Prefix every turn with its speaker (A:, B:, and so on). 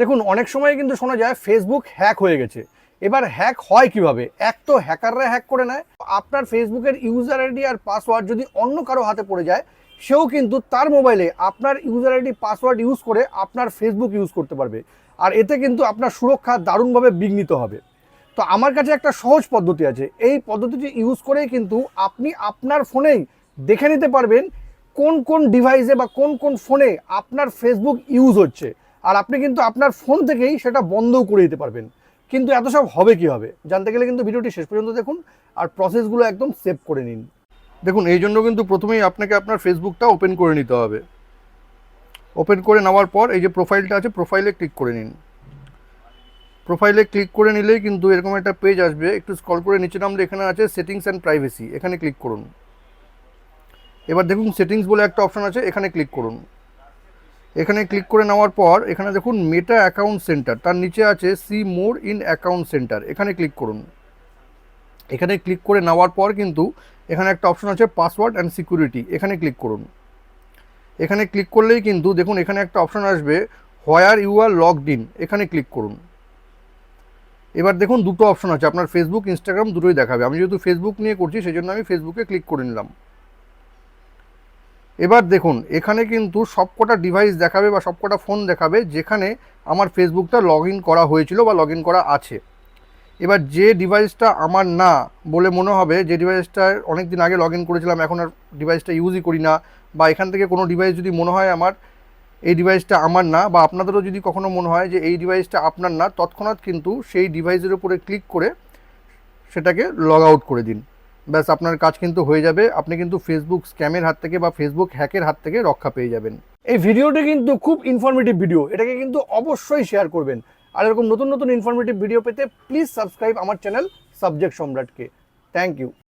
A: দেখুন, অনেক সময় কিন্তু শোনা যায় ফেসবুক হ্যাক হয়ে গেছে। এবার হ্যাক হয় কীভাবে? এক তো হ্যাকাররা হ্যাক করে নেয়। আপনার ফেসবুকের ইউজার আইডি আর পাসওয়ার্ড যদি অন্য কারও হাতে পড়ে যায়, সেও কিন্তু তার মোবাইলে আপনার ইউজার আইডি পাসওয়ার্ড ইউজ করে আপনার ফেসবুক ইউজ করতে পারবে। আর এতে কিন্তু আপনার সুরক্ষা দারুণভাবে বিঘ্নিত হবে। তো আমার কাছে একটা সহজ পদ্ধতি আছে। এই পদ্ধতিটি ইউজ করেই কিন্তু আপনি আপনার ফোনেই দেখে নিতে পারবেন কোন কোন ডিভাইসে বা কোন কোন ফোনে আপনার ফেসবুক ইউজ হচ্ছে। আর আপনি কিন্তু আপনার ফোন থেকেই সেটা বন্ধও করে দিতে পারবেন। কিন্তু এত সব হবে কি হবে জানতে গেলে কিন্তু ভিডিওটি শেষ পর্যন্ত দেখুন আর প্রসেসগুলো একদম সেভ করে নিন। দেখুন, এই জন্য কিন্তু প্রথমেই আপনাকে আপনার ফেসবুকটা ওপেন করে নিতে হবে। ওপেন করে নেওয়ার পর এই যে প্রোফাইলটা আছে প্রোফাইলে ক্লিক করে নিন। প্রোফাইলে ক্লিক করে নিলেই কিন্তু এরকম একটা পেজ আসবে। একটু স্ক্রল করে নিচে নামলে এখানে আছে সেটিংস অ্যান্ড প্রাইভেসি এখানে ক্লিক করুন। এবার দেখুন সেটিংস বলে একটা অপশন আছে, এখানে ক্লিক করুন। এখানে ক্লিক করে নেওয়ার পর, এখানে দেখুন মেটা অ্যাকাউন্ট সেন্টার তার নিচে আছে see more in account centre এখানে ক্লিক করুন। এখানে ক্লিক করে নেওয়ার পর কিন্তু এখানে একটা অপশন আছে পাসওয়ার্ড অ্যান্ড সিকিউরিটি এখানে ক্লিক করুন। এখানে ক্লিক করলেই কিন্তু দেখুন এখানে একটা অপশন আসবে where you are logged in এখানে ক্লিক করুন। এবার দেখুন দুটো অপশন আছে, আপনার ফেসবুক ইনস্টাগ্রাম দুটোই দেখাবে। আমি যেহেতু ফেসবুক নিয়ে করছি সেই জন্য আমি ফেসবুকে ক্লিক করে নিলাম। এবার দেখুন, এখানে কিন্তু সবকটা ডিভাইস দেখাবে বা সবকটা ফোন দেখাবে যেখানে আমার ফেসবুকটা লগ করা হয়েছিল বা লগ করা আছে। এবার যে ডিভাইসটা আমার না বলে মনে হবে, যে ডিভাইসটা অনেক দিন আগে লগ করেছিলাম, এখন আর ডিভাইসটা ইউজই করি না, বা এখান থেকে কোনো ডিভাইস যদি মনে হয় আমার, এই ডিভাইসটা আমার না, বা আপনাদেরও যদি কখনো মনে হয় যে এই ডিভাইসটা আপনার না, তৎক্ষণাৎ কিন্তু সেই ডিভাইসের উপরে ক্লিক করে সেটাকে লগ আউট করে দিন। ব্যাস আপনার কাজ কিন্তু হয়ে যাবে। আপনি কিন্তু ফেসবুক স্ক্যামের হাত থেকে বা ফেসবুক হ্যাকের হাত থেকে রক্ষা পেয়ে যাবেন। এই ভিডিওটি কিন্তু খুব ইনফরমেটিভ ভিডিও এটাকে কিন্তু অবশ্যই শেয়ার করবেন। আর এরকম নতুন নতুন ইনফরমেটিভ ভিডিও পেতে প্লিজ সাবস্ক্রাইব আমার চ্যানেল সাবজেক্ট সম্রাটকে। Thank you